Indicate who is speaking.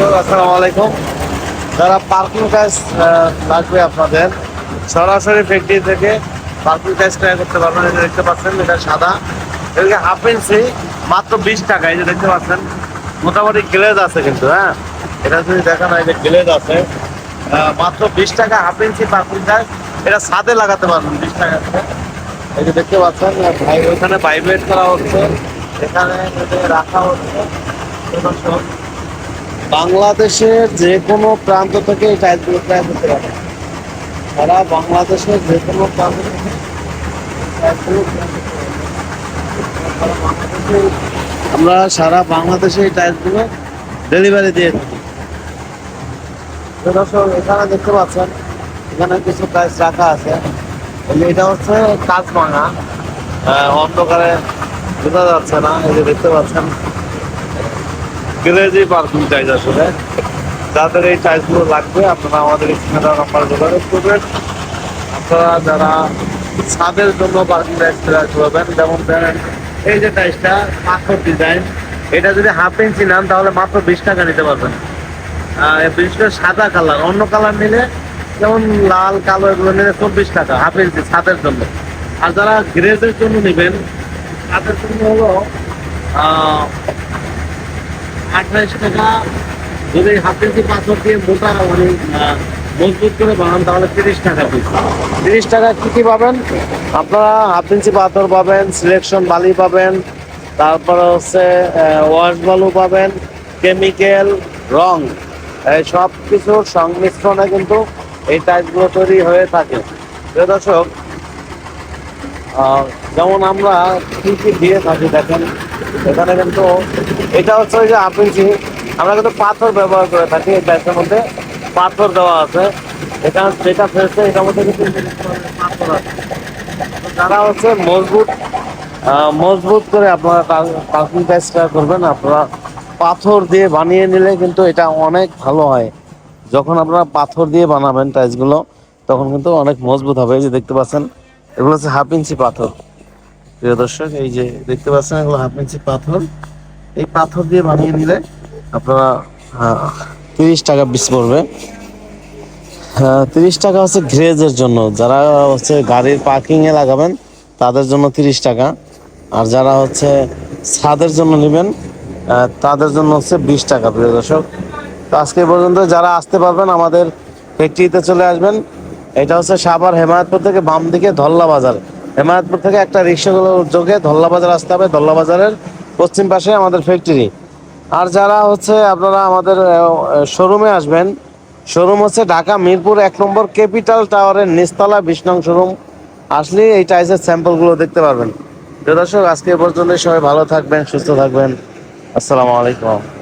Speaker 1: দর্শক, আসসালামু আলাইকুম। যারা পার্কিং টাইস লাগবে আপনাদের, সরাসরি ফ্যাক্টরি থেকে পার্কিং টাইস ক্রয় করতে পারবেন। যে দেখতে পাচ্ছেন, এটা সাদা। এদিকে হাফ ইঞ্চি মাত্র বিশ টাকা। এই যে দেখতে পাচ্ছেন, মোটামুটি গ্লেজ আছে কিন্তু হ্যাঁ? এটা যদি দেখান, এই যে গ্লেজ আছে। মাত্র বিশ টাকা হাফ ইঞ্চি পার্কিং টাইস এটা ছাদে লাগাতে পারবেন, বিশ টাকা। এই যে দেখতে পাচ্ছেন, ভাই, ওইখানে ভাইব্রেট করা হচ্ছে। এখানে এটা রাখা হচ্ছে বাংলাদেশের যে কোনো প্রান্ত থেকে এই টাইলসগুলো ক্রয় করতে পারবেন সারা বাংলাদেশের যে কোনো প্রান্ত থেকে আমরা সারা বাংলাদেশে এই টাইলসগুলো ডেলিভারি দিয়ে থাকি। এখানে দেখতে পাচ্ছেন, এখানে কিছু টাইলস রাখা আছে। এটা হচ্ছে কাজ ভাঙা অন্ধকারে বোঝা যাচ্ছে না, এই যে দেখতে পাচ্ছেন। গ্রেজি পার্কিং টাইজ আসলে যাদের এই টাইজগুলো লাগবে, আপনারা আমাদের স্ক্রিনে নাম্বার যোগাযোগ করবেন। আপনারা যারা ছাদের জন্য পার্কিং টাইজ তৈরি করবেন, যেমন ধরেন এই যে টাইজটা পাথর ডিজাইন এটা যদি হাফ ইঞ্চি নেন, তাহলে মাত্র বিশ টাকা নিতে পারবেন। বিশেষ করে সাদা কালার অন্য কালার নিলে যেমন লাল, কালো, এগুলো নিলে চব্বিশ টাকা হাফ ইঞ্চি ছাদের জন্য। আর যারা গ্রেজের জন্য নেবেন, তাদের জন্য হলো আঠাইশ টাকা। যদি হাফ ইঞ্চি পাথর দিয়ে মোটা মানে মজবুত করে বানান, তাহলে তিরিশ টাকা পিস তিরিশ টাকা কি কি পাবেন? আপনারা হাফ ইঞ্চি পাথর পাবেন, সিলেকশন বালি পাবেন, তারপরে হচ্ছে ওয়াশ বালু পাবেন, কেমিক্যাল, রং। এই সব কিছুর সংমিশ্রণে কিন্তু এই টাইলসগুলো তৈরি হয়ে থাকে। প্রিয় দর্শক যেমন আমরা কি দিয়ে থাকি দেখেন, এখানে কিন্তু এটা হচ্ছে ওই যে ইঞ্চি, আমরা কিন্তু পাথর ব্যবহার করে থাকি এই ব্যাগের মধ্যে, পাথর দেওয়া আছে। এটা যেটা ফেলছে, এটার মধ্যে কিন্তু পাথর আছে। তো যারা হচ্ছে মজবুত মজবুত করে আপনারা পার্কিং টাইসটা করবেন, আপনারা পাথর দিয়ে বানিয়ে নিলে কিন্তু এটা অনেক ভালো হয়। যখন আপনারা পাথর দিয়ে বানাবেন টাইলসগুলো তখন কিন্তু অনেক মজবুত হবে। যে দেখতে পাচ্ছেন এগুলো হচ্ছে হাফ ইঞ্চি পাথর। প্রিয় দর্শক, এই যে দেখতে পাচ্ছেন এগুলো হাফ ইঞ্চি পাথর। এই পাথর দিয়ে বানিয়ে নিলে আপনারা তিরিশ টাকা পিস পড়বে। তিরিশ টাকা হচ্ছে গ্রেজের জন্য। যারা হচ্ছে গাড়ির পার্কিং এ লাগাবেন, তাদের জন্য তিরিশ টাকা। আর যারা হচ্ছে ছাদের জন্য নেবেন তাদের জন্য হচ্ছে বিশ টাকা, প্রিয় দর্শক। তো আজকে পর্যন্ত যারা আসতে পারবেন, আমাদের ফ্যাক্টরিতে চলে আসবেন। এটা হচ্ছে সাভার হেমায়তপুর থেকে বাম দিকে ধল্লা বাজার। হেমায়তপুর থেকে একটা রিক্সাগুলো যোগে ধল্লা বাজার আসতে হবে, ধল্লা বাজারের পশ্চিম পাশে আমাদের ফ্যাক্টরি আর যারা হচ্ছে আপনারা আমাদের শোরুমে আসবেন শোরুম হচ্ছে ঢাকা মিরপুর এক নম্বর ক্যাপিটাল টাওয়ারের নিস্তলা নং শোরুম আসলে এই টাইসের স্যাম্পলগুলো দেখতে পারবেন। দর্শক, আজকে পর্যন্ত সবাই ভালো থাকবেন, সুস্থ থাকবেন। আসসালামু আলাইকুম।